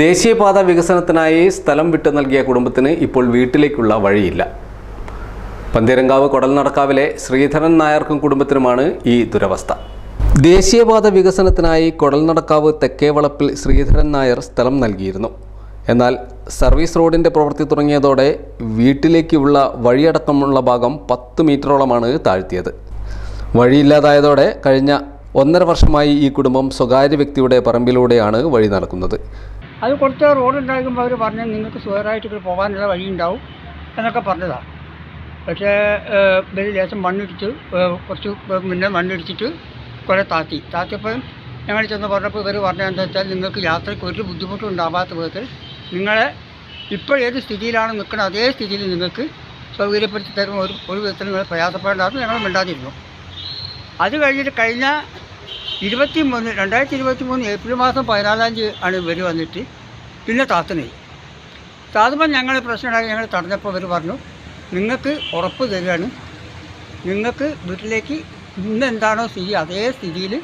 ദേശീയപാത വികസനത്തിനായി സ്ഥലം വിട്ടു നൽകിയ കുടുംബത്തിന് ഇപ്പോൾ വീട്ടിലേക്കുള്ള വഴിയില്ല. പന്തീരങ്കാവ് കൊടൽനടക്കാവിലെ ശ്രീധരൻ നായർക്കും കുടുംബത്തിനുമാണ് ഈ ദുരവസ്ഥ. ദേശീയപാത വികസനത്തിനായി കൊടൽനടക്കാവ് തെക്കേവളപ്പിൽ ശ്രീധരൻ നായർ സ്ഥലം നൽകിയിരുന്നു. എന്നാൽ സർവീസ് റോഡിന്റെ പ്രവൃത്തി തുടങ്ങിയതോടെ വീട്ടിലേക്കുള്ള വഴിയടക്കമുള്ള ഭാഗം പത്ത് മീറ്ററോളമാണ് താഴ്ത്തിയത്. വഴിയില്ലാതായതോടെ കഴിഞ്ഞ ഒന്നര വർഷമായി ഈ കുടുംബം സ്വകാര്യ വ്യക്തിയുടെ പറമ്പിലൂടെയാണ് വഴി നടക്കുന്നത്. അത് കുറച്ച് റോഡ് ഉണ്ടാക്കുമ്പോൾ അവർ പറഞ്ഞു നിങ്ങൾക്ക് സുഖമായിട്ട് ഇവിടെ പോകാനുള്ള വഴി ഉണ്ടാവും എന്നൊക്കെ പറഞ്ഞതാണ്. പക്ഷേ ഇവർ ലേശം മണ്ണിടിച്ച്. കുറച്ച് മുന്നേ മണ്ണിടിച്ചിട്ട് കുറേ താത്തി താത്തിയപ്പോൾ ഞങ്ങൾ ചെന്ന് പറഞ്ഞപ്പോൾ ഇവർ പറഞ്ഞത് എന്താ വെച്ചാൽ നിങ്ങൾക്ക് യാത്രയ്ക്ക് ഒരു ബുദ്ധിമുട്ടും ഉണ്ടാവാത്ത വിധത്തിൽ നിങ്ങളെ ഇപ്പോൾ ഏത് സ്ഥിതിയിലാണ് നിൽക്കുന്നത് അതേ സ്ഥിതിയിൽ നിങ്ങൾക്ക് സൗകര്യപ്പെടുത്തി തരുന്ന ഒരു ഒരു വിധത്തിൽ നിങ്ങൾ പ്രയാസപ്പെടേണ്ടതെന്ന് ഞങ്ങൾ മിണ്ടാതിരുന്നു അത് കഴിഞ്ഞിട്ട് കഴിഞ്ഞ ഇരുപത്തി മൂന്ന് രണ്ടായിരത്തി ഇരുപത്തി മൂന്ന് ഏപ്രിൽ മാസം പതിനാലാം തീയതി ആണ് ഇവർ വന്നിട്ട് പിന്നെ താത്തനായി താത്തുമ്പോൾ ഞങ്ങൾ പ്രശ്നമുണ്ടാക്കി ഞങ്ങൾ തടഞ്ഞപ്പോൾ ഇവർ പറഞ്ഞു നിങ്ങൾക്ക് ഉറപ്പ് തരികയാണ് നിങ്ങൾക്ക് വീട്ടിലേക്ക് ഇന്ന് എന്താണോ സ്ഥിതി അതേ സ്ഥിതിയിൽ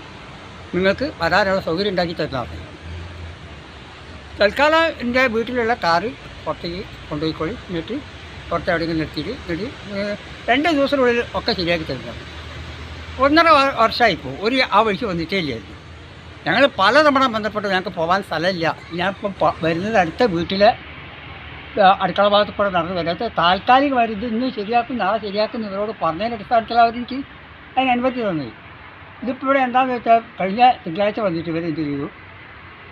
നിങ്ങൾക്ക് വരാനുള്ള സൗകര്യം ഉണ്ടാക്കി തരുന്നതാണ് തൽക്കാലം എന്റെ വീട്ടിലുള്ള കാറ് പുറത്തേക്ക് കൊണ്ടുപോയിക്കോളി. എന്നിട്ട് പുറത്ത് എവിടെയെങ്കിലും നിർത്തിയിട്ട് എന്നിട്ട് രണ്ട് ദിവസത്തിനുള്ളിൽ ഒക്കെ ശരിയാക്കി തരുന്നതാണ്. ഒന്നര വർഷമായി വർഷമായിപ്പോൾ ഒരു ആ വഴിക്ക് വന്നിട്ടേ ഇല്ലായിരുന്നു ഞങ്ങൾ പലതവണ ബന്ധപ്പെട്ട് ഞങ്ങൾക്ക് പോകാൻ സ്ഥലമില്ല. ഞാനിപ്പം വരുന്നത് അടുത്ത വീട്ടിലെ അടുക്കള ഭാഗത്ത് കൂടെ നടന്നു വരാത്ത താൽക്കാലികമായിട്ട് ഇത് ഇന്ന് ശരിയാക്കും നാളെ ശരിയാക്കും ഇവരോട് പറഞ്ഞതിന്റെ അടിസ്ഥാനത്തിൽ അവരെനിക്ക് അതിന് അനുമതി തന്നത്. ഇതിപ്പോൾ ഇവിടെ എന്താണെന്ന് വെച്ചാൽ കഴിഞ്ഞ തിങ്കളാഴ്ച വന്നിട്ട് ഇവർ എന്ത് ചെയ്തു?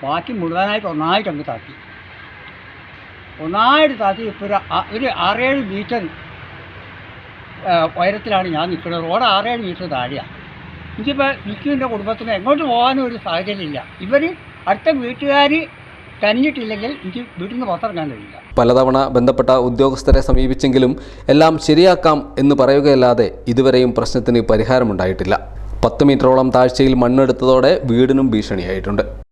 ബാക്കി മുഴുവനായിട്ട് ഒന്നായിട്ട് അങ്ങ് താത്തി ഒന്നായിട്ട് താത്തി ഇപ്പോൾ ഒരു ആറേഴ് മീറ്റർ ഉയരത്തിലാണ് ഞാൻ നിൽക്കുന്നത്. റോഡ് ആറേഴ് മീറ്റർ താഴെയാണ് എനിക്കിപ്പോൾ എനിക്കും എന്റെ കുടുംബത്തിന് എങ്ങോട്ട് പോകാനും ഒരു സാഹചര്യമില്ല. ഇവർ അടുത്ത വീട്ടുകാർ തന്നിട്ടില്ലെങ്കിൽ എനിക്ക് വീട്ടിൽ നിന്ന് പുറത്തിറങ്ങാൻ കഴിയില്ല. പലതവണ ബന്ധപ്പെട്ട ഉദ്യോഗസ്ഥരെ സമീപിച്ചെങ്കിലും എല്ലാം ശരിയാക്കാം എന്ന് പറയുകയല്ലാതെ ഇതുവരെയും പ്രശ്നത്തിന് പരിഹാരമുണ്ടായിട്ടില്ല. പത്ത് മീറ്ററോളം താഴ്ചയിൽ മണ്ണെടുത്തതോടെ വീടിനും ഭീഷണിയായിട്ടുണ്ട്.